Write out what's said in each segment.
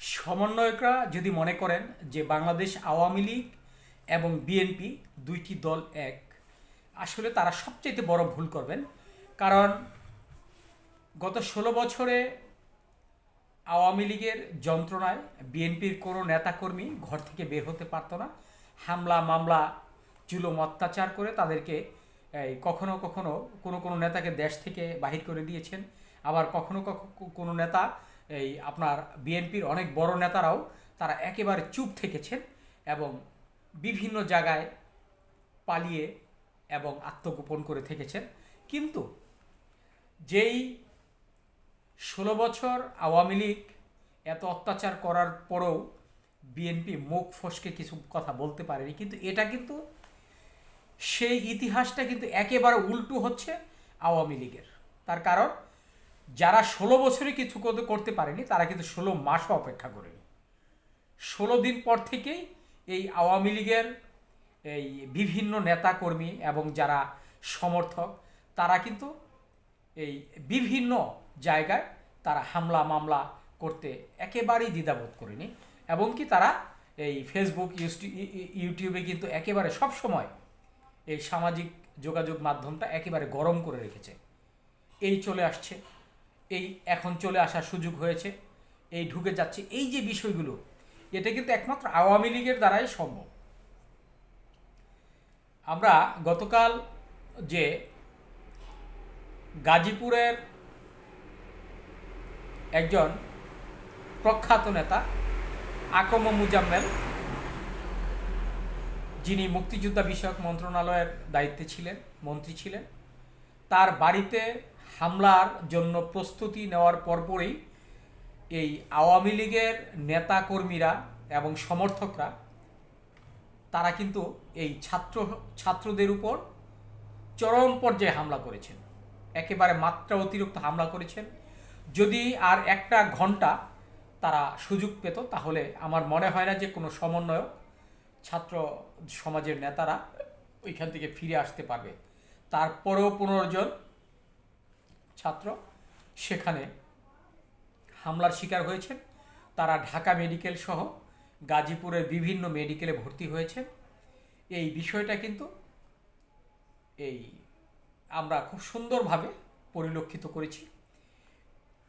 সমন্বয়করা যদি মনে করেন যে বাংলাদেশ আওয়ামী লীগ এবং বিএনপি দুইটি দল এক, আসলে তারা সবচেয়ে বড় ভুল করবেন। কারণ গত ষোলো বছরে আওয়ামী লীগের যন্ত্রণায় বিএনপির কোনো নেতাকর্মী ঘর থেকে বের হতে পারতো না। হামলা, মামলা জুলুম অত্যাচার করে তাদেরকে কখনো কখনো কোনো কোনো নেতাকে দেশ থেকে বাহির করে দিয়েছেন। আবার কখনো কখনো কোনো নেতা এই আপনার বিএনপির অনেক বড় নেতারাও তারা একেবারে চুপ থেকেছেন এবং বিভিন্ন জায়গায় পালিয়ে এবং আত্মগোপন করে থেকেছেন। কিন্তু যেই ষোলো বছর আওয়ামী লীগ এত অত্যাচার করার পরেও বিএনপি মুখ ফসকে কিছু কথা বলতে পারেনি, কিন্তু এটা কিন্তু সেই ইতিহাসটা কিন্তু একেবারে উল্টো হচ্ছে আওয়ামী লীগের। তার কারণ যারা ষোলো বছরে কিছু করতে- পারেনি, তারা কিন্তু ষোলো মাসও অপেক্ষা করেনি। ষোলো দিন পর থেকেই এই আওয়ামী লীগের এই বিভিন্ন নেতাকর্মী এবং যারা সমর্থক, তারা কিন্তু এই বিভিন্ন জায়গায় তারা হামলা মামলা করতে একেবারেই দ্বিধাবোধ করেনি এবং কি তারা এই ফেসবুক ইউটিউবে কিন্তু একেবারে সব সময় এই সামাজিক যোগাযোগ মাধ্যমটা একেবারে গরম করে রেখেছে। এই চলে আসছে। এই এখন চলে আসার সুযোগ হয়েছে, এই ঢুকে যাচ্ছে। এই যে বিষয়গুলো, এটা কিন্তু একমাত্র আওয়ামী লীগের দ্বারাই সম্ভব। আমরা গতকাল যে গাজীপুরের একজন প্রখ্যাত নেতা, আকম মুজাম্মেল, যিনি মুক্তিযোদ্ধা বিষয়ক মন্ত্রণালয়ের দায়িত্বে ছিলেন, মন্ত্রী ছিলেন, তার বাড়িতে হামলার জন্য প্রস্তুতি নেওয়ার পরপরই এই আওয়ামী লীগের নেতাকর্মীরা এবং সমর্থকরা, তারা কিন্তু এই ছাত্র, ছাত্রদের উপর চরম পর্যায়ে হামলা করেছেন। একেবারে মাত্রা অতিরিক্ত হামলা করেছেন। যদি আর একটা ঘণ্টা তারা সুযোগ পেত, তাহলে আমার মনে হয় না যে কোনো সমন্বয়ক, ছাত্র সমাজের নেতারা ওইখান থেকে ফিরে আসতে পারবে। তারপরেও পনেরো জন ছাত্র, সেখানে হামলার শিকার হয়েছেন। তারা ঢাকা মেডিকেল সহ গাজীপুরের বিভিন্ন মেডিকেলে ভর্তি হয়েছেন। এই বিষয়টা কিন্তু এই আমরা খুব সুন্দরভাবে পরিলক্ষিত করেছি।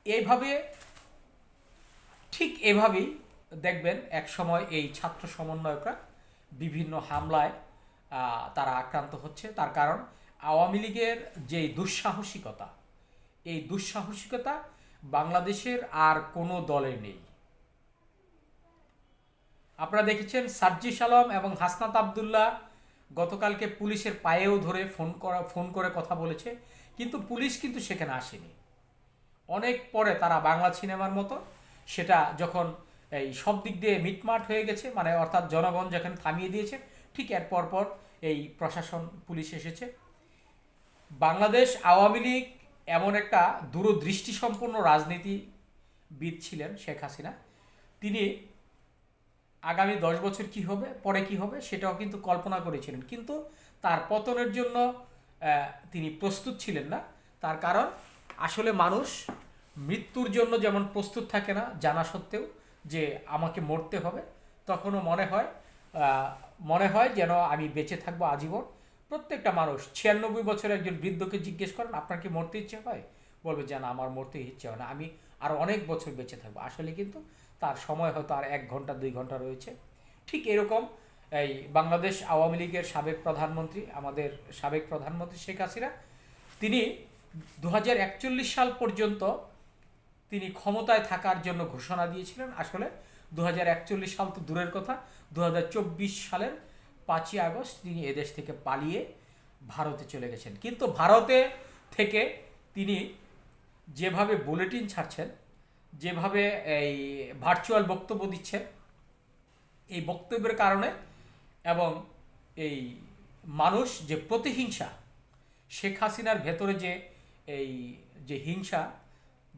এইভাবে ঠিক এভাবেই দেখবেন এক সময় এই ছাত্র সমন্বয়করা বিভিন্ন হামলায় তারা আক্রান্ত হচ্ছে। তার কারণ আওয়ামী লীগের যে দুঃসাহসিকতা এই দুঃসাহসিকতা বাংলাদেশের আর কোনো দলে নেই। আপনারা দেখেছেন সার্জিস আলম এবং হাসনাত আবদুল্লাহ গতকালকে পুলিশের পায়েও ধরে ফোন করা, ফোন করে কথা বলেছে, কিন্তু পুলিশ কিন্তু সেখানে আসেনি। অনেক পরে তারা বাংলা সিনেমার মতো সেটা যখন এই সব দিক দিয়ে মিটমাট হয়ে গেছে মানে অর্থাৎ জনগণ যখন থামিয়ে দিয়েছে, ঠিক এর পর পর এই প্রশাসন, পুলিশ এসেছে। বাংলাদেশ আওয়ামী লীগ এমন একটা দূরদৃষ্টি সম্পন্ন রাজনীতিবিদ ছিলেন শেখ হাসিনা। তিনি আগামী দশ বছর কি হবে, পরে কি হবে সেটাও কিন্তু কল্পনা করেছিলেন। কিন্তু তার পতনের জন্য তিনি প্রস্তুত ছিলেন না। তার কারণ, আসলে মানুষ মৃত্যুর জন্য যেমন প্রস্তুত থাকে না, জানা সত্ত্বেও যে আমাকে মরতে হবে, তখনও মনে হয় মনে হয় যেন আমি বেঁচে থাকব আজীবন। প্রত্যেকটা মানুষ ছিয়ানব্বই বছরের একজন বৃদ্ধকে জিজ্ঞেস করেন, আপনার কি মরতে ইচ্ছে হয়? বলবে যে না, আমার মরতে ইচ্ছে হয় না। আমি আর অনেক বছর বেঁচে থাকব। আসলে কিন্তু তার সময় হয়তো আর এক ঘণ্টা, দুই ঘণ্টা রয়েছে। ঠিক এরকম এই বাংলাদেশ আওয়ামী লীগের সাবেক প্রধানমন্ত্রী, আমাদের সাবেক প্রধানমন্ত্রী শেখ হাসিনা, তিনি দু হাজার একচল্লিশ সাল পর্যন্ত তিনি ক্ষমতায় থাকার জন্য ঘোষণা দিয়েছিলেন। আসলে দু হাজার একচল্লিশ সাল তো দূরের কথা দু হাজার চব্বিশ সালের পাঁচই আগস্ট তিনি এদেশ থেকে পালিয়ে ভারতে চলে গেছেন। কিন্তু ভারতে থেকে তিনি যেভাবে বুলেটিন ছাড়ছেন, যেভাবে এই ভার্চুয়াল বক্তব্য দিচ্ছেন, এই বক্তব্যের কারণে এবং এই মানুষ যে প্রতিহিংসা, শেখ হাসিনার ভেতরে যে এই যে হিংসা,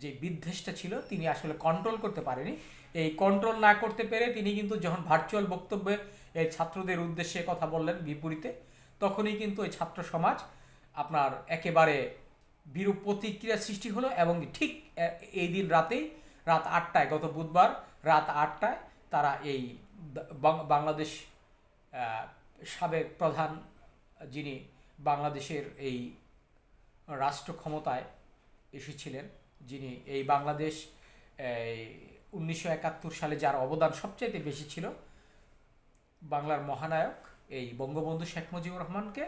যে বিদ্বেষটা ছিল, তিনি আসলে কন্ট্রোল করতে পারেনি। এই কন্ট্রোল না করতে পেরে তিনি কিন্তু যখন ভার্চুয়াল বক্তব্যে এই ছাত্রদের উদ্দেশ্যে কথা বললেন বিপরীতে, তখনই কিন্তু এই ছাত্র সমাজ আপনার একেবারে বিরূপ প্রতিক্রিয়া সৃষ্টি হলো এবং ঠিক এই দিন রাতেই, রাত আটটায়, গত বুধবার রাত আটটায় তারা এই বাংলাদেশ সাবেক প্রধান যিনি বাংলাদেশের এই রাষ্ট্র ক্ষমতায় এসেছিলেন, যিনি এই বাংলাদেশ উনিশশো একাত্তর সালে যার অবদান সবচাইতে বেশি ছিল বাংলার মহানায়ক এই বঙ্গবন্ধু শেখ মুজিবুর রহমানকে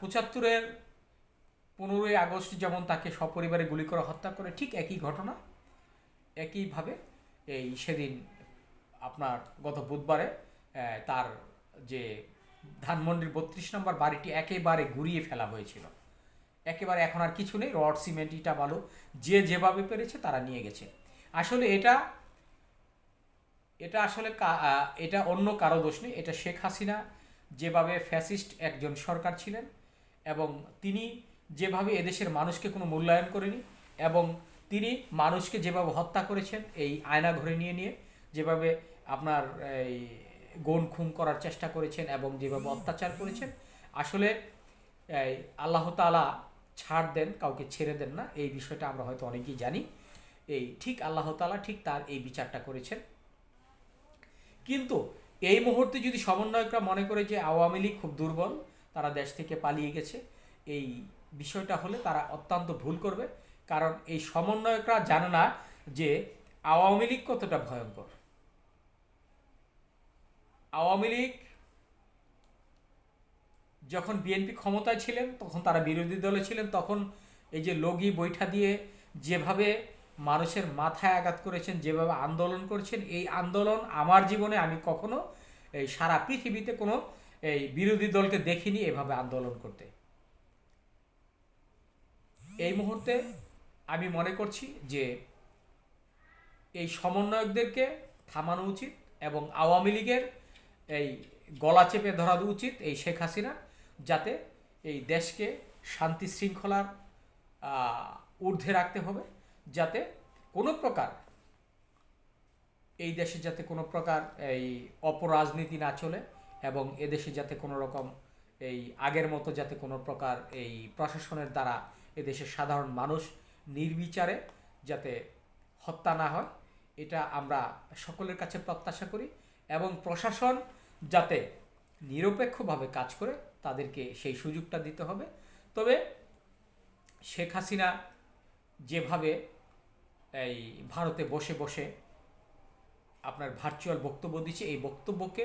পঁচাত্তরের পনেরোই আগস্ট যেমন তাকে সপরিবারে গুলি করে হত্যা করে, ঠিক একই ঘটনা, একইভাবে এই সেদিন আপনার গত বুধবারে তার যে ধানমন্ডির বত্রিশ নম্বর বাড়িটি একেবারে ঘুরিয়ে ফেলা হয়েছিল। একেবারে এখন আর কিছু নেই, রড, সিমেন্ট, ইটা, বালু, যে যেভাবে পেরেছে তারা নিয়ে গেছে। আসলে এটা এটা আসলে এটা অন্য কারও দোষ নেই। এটা শেখ হাসিনা যেভাবে ফ্যাসিস্ট একজন সরকার ছিলেন এবং তিনি যেভাবে এদেশের মানুষকে কোনো মূল্যায়ন করেনি এবং তিনি মানুষকে যেভাবে হত্যা করেছেন এই আয়না ঘরে নিয়ে নিয়ে, যেভাবে আপনার এই গণ খুন করার চেষ্টা করেছেন এবং যেভাবে অত্যাচার করেছেন, আসলে আল্লাহ তাআলা ছাড় দেন, কাউকে ছেড়ে দেন না। এই বিষয়টা আমরা হয়তো অনেকেই জানি। এই ঠিক আল্লাহ তাআলা ঠিক তার এই বিচারটা করেছেন। কিন্তু এই মুহূর্তে যদি সমন্বয়করা মনে করে যে আওয়ামী লীগ খুব দুর্বল, তারা দেশ থেকে পালিয়ে গেছে, এই বিষয়টা হলে তারা অত্যন্ত ভুল করবে। কারণ এই সমন্বয়করা জানে না যে আওয়ামী লীগ কতটা ভয়ঙ্কর। আওয়ামী লীগ যখন বিএনপি ক্ষমতায় ছিলেন, তখন তারা বিরোধী দলে ছিলেন, তখন এই যে লগি বৈঠা দিয়ে যেভাবে মানুষের মাথায় আঘাত করেছেন, যেভাবে আন্দোলন করেছেন, এই আন্দোলন আমার জীবনে আমি কখনো এই সারা পৃথিবীতে কোনো এই বিরোধী দলকে দেখিনি এভাবে আন্দোলন করতে। এই মুহূর্তে আমি মনে করছি যে এই সমন্বয়কদেরকে থামানো উচিত এবং আওয়ামী লীগের এই গলা চেপে ধরা উচিত এই শেখ হাসিনা, যাতে এই দেশকে শান্তি শৃঙ্খলার ঊর্ধ্বে রাখতে হবে। যাতে কোনো প্রকার এই দেশে যাতে কোনো প্রকার এই অপরাজনীতি না চলে এবং এদেশে যাতে কোনো রকম এই আগের মতো যাতে কোনো প্রকার এই প্রশাসনের দ্বারা এদেশের সাধারণ মানুষ নির্বিচারে যাতে হত্যা না হয়, এটা আমরা সকলের কাছে প্রত্যাশা করি এবং প্রশাসন যাতে নিরপেক্ষভাবে কাজ করে তাদেরকে সেই সুযোগটা দিতে হবে। তবে শেখ হাসিনা যেভাবে এই ভারতে বসে বসে আপনার ভার্চুয়াল বক্তব্য দিচ্ছে। এই বক্তব্যকে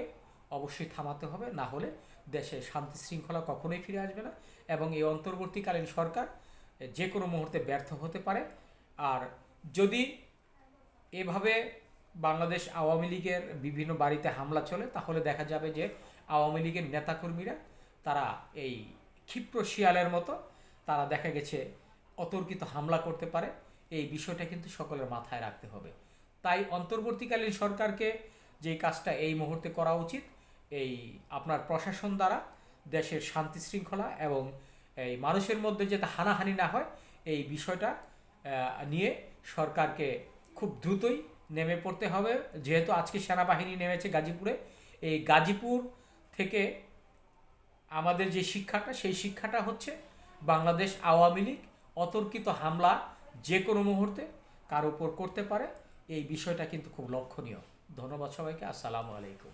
অবশ্যই থামাতে হবে, না হলে দেশে শান্তি শৃঙ্খলা কখনোই ফিরে আসবে না এবং এই অন্তর্বর্তীকালীন সরকার যে কোনো মুহূর্তে ব্যর্থ হতে পারে। আর যদি এভাবে বাংলাদেশ আওয়ামী লীগের বিভিন্ন বাড়িতে হামলা চলে, তাহলে দেখা যাবে যে আওয়ামী লীগের নেতাকর্মীরা তারা এই ক্ষিপ্র শিয়ালের মতো, তারা দেখা গেছে অতর্কিত হামলা করতে পারে। এই বিষয়টা কিন্তু সকলের মাথায় রাখতে হবে। তাই অন্তর্বর্তীকালীন সরকারকে যে কাজটা এই মুহূর্তে করা উচিত, এই আপনার প্রশাসন দ্বারা দেশের শান্তি শৃঙ্খলা এবং এই মানুষের মধ্যে যাতে হানাহানি না হয়, এই বিষয়টা নিয়ে সরকারকে খুব দ্রুতই নেমে পড়তে হবে। যেহেতু আজকে সেনাবাহিনী নেমেছে গাজীপুরে, এই গাজীপুর থেকে আমাদের যে শিক্ষাটা, সেই শিক্ষাটা হচ্ছে বাংলাদেশ আওয়ামী লীগ অতর্কিত হামলা যে কোনো মুহূর্তে কার উপর করতে পারে, এই বিষয়টা কিন্তু খুব লক্ষণীয়। ধন্যবাদ সবাইকে, আসসালামু আলাইকুম।